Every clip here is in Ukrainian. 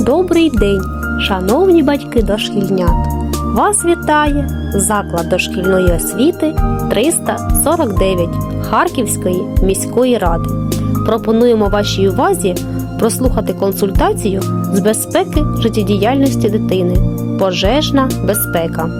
Добрий день, шановні батьки дошкільнят! Вас вітає заклад дошкільної освіти 349 Харківської міської ради. Пропонуємо вашій увазі прослухати консультацію з безпеки життєдіяльності дитини. Пожежна безпека.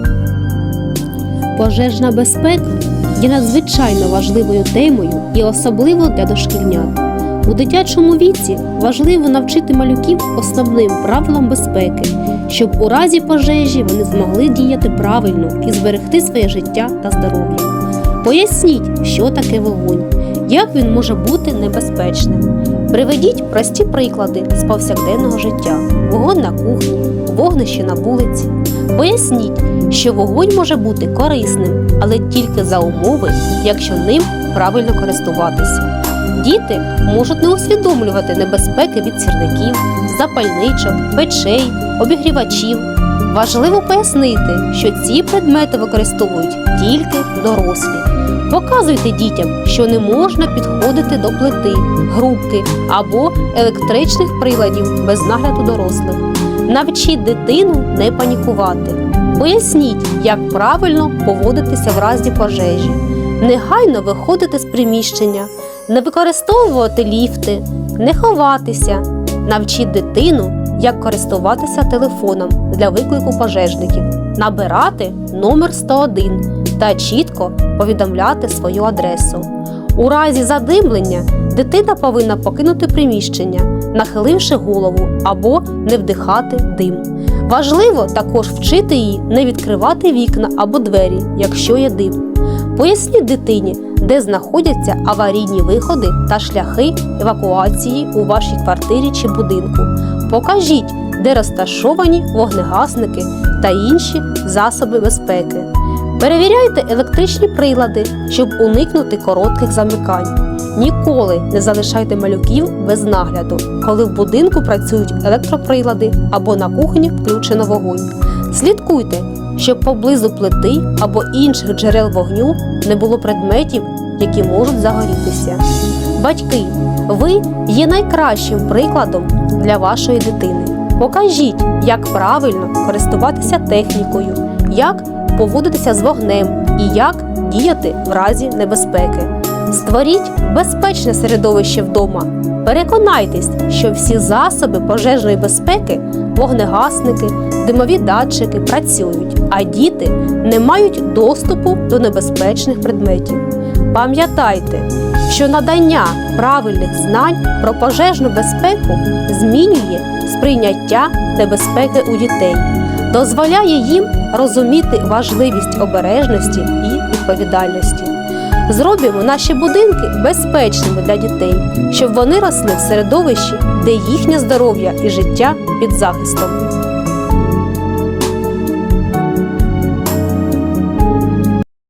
Пожежна безпека є надзвичайно важливою темою і особливо для дошкільнят. У дитячому віці важливо навчити малюків основним правилам безпеки, щоб у разі пожежі вони змогли діяти правильно і зберегти своє життя та здоров'я. Поясніть, що таке вогонь, як він може бути небезпечним. Приведіть прості приклади з повсякденного життя: вогонь на кухні, вогнище на вулиці. Поясніть, що вогонь може бути корисним, але тільки за умови, якщо ним правильно користуватися. Діти можуть не усвідомлювати небезпеки від сірників, запальничок, печей, обігрівачів. Важливо пояснити, що ці предмети використовують тільки дорослі. Показуйте дітям, що не можна підходити до плити, грубки або електричних приладів без нагляду дорослих. Навчіть дитину не панікувати. Поясніть, як правильно поводитися в разі пожежі. Негайно виходити з приміщення, не використовувати ліфти, не ховатися. Навчіть дитину, як користуватися телефоном для виклику пожежників, набирати номер 101 та чітко повідомляти свою адресу. У разі задимлення дитина повинна покинути приміщення, нахиливши голову або не вдихати дим. Важливо також вчити її не відкривати вікна або двері, якщо є дим. Поясніть дитині, де знаходяться аварійні виходи та шляхи евакуації у вашій квартирі чи будинку. Покажіть, де розташовані вогнегасники та інші засоби безпеки. Перевіряйте електричні прилади, щоб уникнути коротких замикань. Ніколи не залишайте малюків без нагляду, коли в будинку працюють електроприлади або на кухні включено вогонь. Слідкуйте, щоб поблизу плити або інших джерел вогню не було предметів, які можуть загорітися. Батьки, ви є найкращим прикладом для вашої дитини. Покажіть, як правильно користуватися технікою, як поводитися з вогнем і як діяти в разі небезпеки. Створіть безпечне середовище вдома. Переконайтесь, що всі засоби пожежної безпеки, вогнегасники, димові датчики працюють, а діти не мають доступу до небезпечних предметів. Пам'ятайте, що надання правильних знань про пожежну безпеку змінює сприйняття небезпеки у дітей, дозволяє їм розуміти важливість обережності і відповідальності. Зробимо наші будинки безпечними для дітей, щоб вони росли в середовищі, де їхнє здоров'я і життя під захистом.